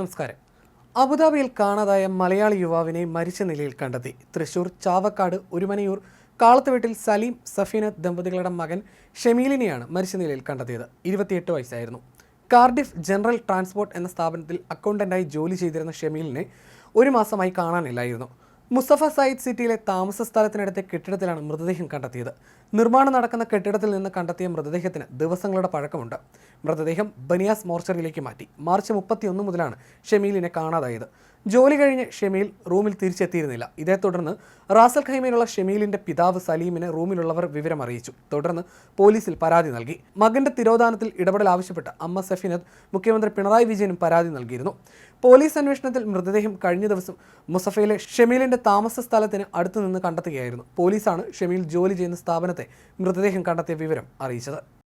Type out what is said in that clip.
നമസ്കാരം. അബുദാബിയിൽ കാണാതായ മലയാളി യുവാവിനെ മരിച്ച നിലയിൽ കണ്ടെത്തി. തൃശൂർ ചാവക്കാട് ഒരുമനയൂർ കാളത്തുവീട്ടിൽ സലീം സഫീനത്ത് ദമ്പതികളുടെ മകൻ ഷമീലിനെയാണ് മരിച്ച നിലയിൽ കണ്ടെത്തിയത്. ഇരുപത്തിയെട്ട് വയസ്സായിരുന്നു. കാർഡിഫ് ജനറൽ ട്രാൻസ്പോർട്ട് എന്ന സ്ഥാപനത്തിൽ അക്കൗണ്ടന്റായി ജോലി ചെയ്തിരുന്ന ഷമീലിനെ ഒരു മാസമായി കാണാനില്ലായിരുന്നു. മുസ്തഫ സയ്യിദ് സിറ്റിയിലെ താമസ സ്ഥലത്തിനടുത്തെ കെട്ടിടത്തിലാണ് മൃതദേഹം കണ്ടെത്തിയത്. നിർമ്മാണം നടക്കുന്ന കെട്ടിടത്തിൽ നിന്ന് കണ്ടെത്തിയ മൃതദേഹത്തിന് ദിവസങ്ങളുടെ പഴക്കമുണ്ട്. മൃതദേഹം ബനിയാസ് മോർച്ചറിയിലേക്ക് മാറ്റി. മാർച്ച് മുപ്പത്തിയൊന്ന് മുതലാണ് ഷമീലിനെ കാണാതായത്. ജോലി കഴിഞ്ഞ് ഷെമീൽ റൂമിൽ തിരിച്ചെത്തിയിരുന്നില്ല. ഇതേ തുടർന്ന് റാസൽ ഖൈമയിലുള്ള ഷെമീലിന്റെ പിതാവ് സലീമിനെ റൂമിലുള്ളവർ വിവരം അറിയിച്ചു. തുടർന്ന് പോലീസിൽ പരാതി നൽകി. മകന്റെ തിരോധാനത്തിൽ ഇടപെടൽ ആവശ്യപ്പെട്ട് അമ്മ സഫിനത്ത് മുഖ്യമന്ത്രി പിണറായി വിജയനും പരാതി നൽകിയിരുന്നു. പോലീസ് അന്വേഷണത്തിൽ മൃതദേഹം കഴിഞ്ഞ ദിവസം മുസഫയിലെ ഷെമീലിന്റെ താമസ സ്ഥലത്തിന് അടുത്തുനിന്ന് കണ്ടെത്തുകയായിരുന്നു. പോലീസാണ് ഷെമീൽ ജോലി ചെയ്യുന്ന സ്ഥാപനത്തെ മൃതദേഹം കണ്ടെത്തിയ വിവരം അറിയിച്ചത്.